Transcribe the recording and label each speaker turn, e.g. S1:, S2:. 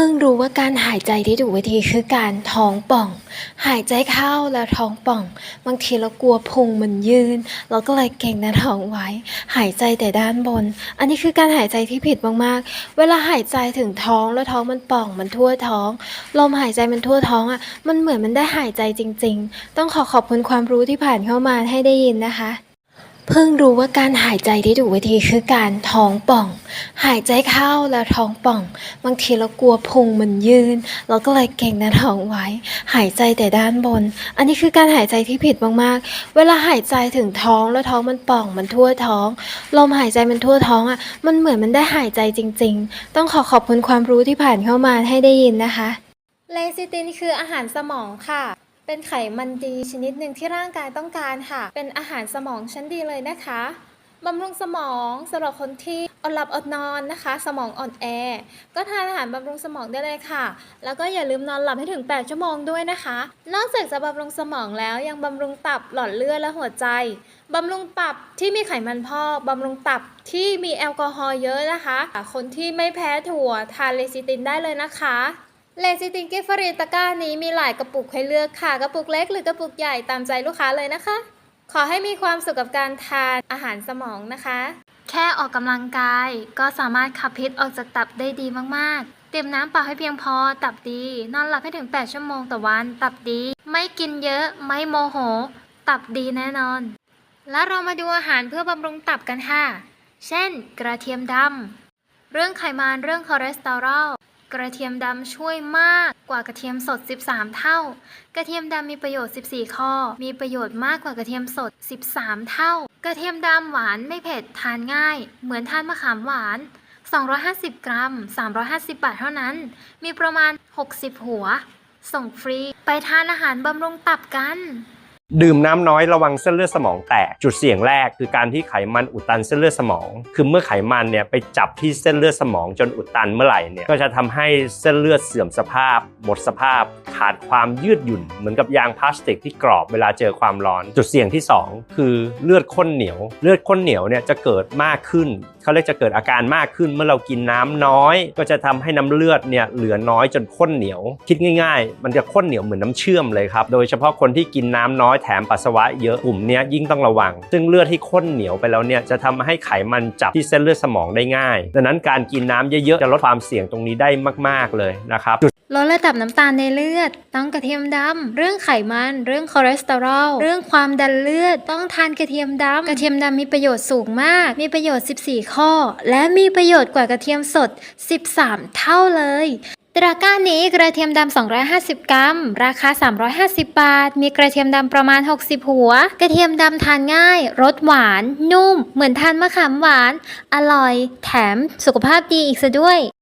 S1: พิ่งรู้ว่าการหายใจที่ถูกวิธีคือการท้องป่อง หายใจเข้าแล้วท้องป่อง บางทีเรากลัวพุงมันยืนเราก็เลยเก่งหน้าท้องไว้ หายใจแต่ด้านบน อันนี้คือการหายใจที่ผิดมากๆ เวลาหายใจถึงท้องแล้วท้องมันป่องมันทั่วท้องลมหายใจมันทั่วท้องอะมันเหมือนมันได้หายใจจริง ๆ ต้องขอขอบคุณความรู้ที่ผ่านเข้ามาให้ได้ยินนะคะ เพิ่งรู้ว่าการหายใจที่ถูกวิธีคือการท้องป่อง หายใจเข้าแล้วท้องป่อง บางทีเรากลัวพุงมันยืนเราก็เลยเก่งหน้าท้องไว้ หายใจแต่ด้านบน อันนี้คือการหายใจที่ผิดมากๆ เวลาหายใจถึงท้องแล้วท้องมันป่องมันทั่วท้องลมหายใจมันทั่วท้องอะ มันเหมือนมันได้หายใจจริง ๆ ต้องขอขอบคุณความรู้ที่ผ่านเข้ามาให้ได้ยินนะคะเลซิตินคืออาหารสมองค่ะ เป็นไขมันดีชนิดหนึ่งที่ร่างกายต้องการค่ะ เป็นอาหารสมองชั้นดีเลยนะคะบำรุงสมองสำหรับคนที่อดหลับอดนอนนะคะ สมองอ่อนแอ ก็ทานอาหารบำรุงสมองได้เลยค่ะ แล้วก็อย่าลืมนอนหลับให้ถึง 8 ชั่วโมงด้วยนะคะ นอกจากจะบำรุงสมองแล้วยังบำรุงตับหลอดเลือดและหัวใจบำรุงตับที่มีไขมันพอกบำรุงตับที่มีแอลกอฮอล์เยอะนะคะ คนที่ไม่แพ้ถั่วทานเลซิตินได้เลยนะคะ เลซิตินกิฟฟรีตะกร้านี้มีหลายกระปุกให้เลือกค่ะ กระปุกเล็กหรือกระปุกใหญ่ตามใจลูกค้าเลยนะคะ ขอให้มีความสุขกับการทานอาหารสมองนะคะ แค่ออกกำลังกายก็สามารถขับพิษออกจากตับได้ดีมากๆ เตรียมน้ำเปล่าให้เพียงพอ ตับดี นอนหลับให้ถึง 8 ชั่วโมงต่อวัน ตับดี ไม่กินเยอะ ไม่โมโห ตับดีแน่นอน แล้วเรามาดูอาหารเพื่อบำรุงตับกันค่ะ เช่น กระเทียมดำเรื่องไขมัน เรื่องคอเลสเตอรอล กระเทียมดำช่วยมากกว่ากระเทียมสด 13 เท่า กระเทียมดำมีประโยชน์ 14 ข้อ มีประโยชน์มากกว่ากระเทียมสด 13 เท่า กระเทียมดำหวานไม่เผ็ดทานง่าย เหมือนทานมะขามหวาน 250 กรัม 350 บาทเท่านั้น มีประมาณ 60 หัว ส่งฟรี ไปทานอาหารบำรุงตับกัน
S2: ดื่มน้ำน้อยระวังเส้นเลือดสมองแตก จุดเสี่ยงแรกคือการที่ไขมันอุดตันเส้นเลือดสมอง คือเมื่อไขมันเนี่ยไปจับที่เส้นเลือดสมองจนอุดตันเมื่อไหร่เนี่ยก็จะทำให้เส้นเลือดเสื่อมสภาพ หมดสภาพ ขาดความยืดหยุ่น เหมือนกับยางพลาสติกที่กรอบเวลาเจอความร้อน จุดเสี่ยงที่ 2 คือเลือดข้นเหนียว เลือดข้นเหนียวเนี่ยจะเกิดมากขึ้นเขาเรียกจะเกิดอาการมากขึ้นเมื่อเรากินน้ำน้อย ก็จะทำให้น้ำเลือดเนี่ยเหลือน้อยจนข้นเหนียว คิดง่าย ๆ มันจะข้นเหนียวเหมือนน้ำเชื่อมเลยครับโดยเฉพาะคนที่กินน้ำน้อยแถมปัสสาวะเยอะกลุ่มนี้ยยิ่งต้องระวัง ซึ่งเลือดที่ข้นเหนียวไปแล้วเนี่ยจะทำให้ไขมันจับที่เส้นเลือดสมองได้ง่าย ดังนั้นการกินน้ำเยอะๆจะลดความเสี่ยงตรงนี้ได้มาก ๆเลยนะครับ
S1: ลดระดับน้ำตาลในเลือด ต้องกระเทียมดำ เรื่องไขมัน เรื่องคอเลสเตอรอล เรื่องความดันเลือด ต้องทานกระเทียมดำ กระเทียมดำมีประโยชน์สูงมาก มีประโยชน์ 14 ข้อ และมีประโยชน์กว่ากระเทียมสด 13 เท่าเลย ตะกร้านี้กระเทียมดำ 250 กรัม ราคา 350 บาท มีกระเทียมดำประมาณ 60 หัว กระเทียมดำทานง่าย รสหวาน นุ่ม เหมือนทานมะขามหวาน อร่อย แถมสุขภาพดีอีกซะด้วย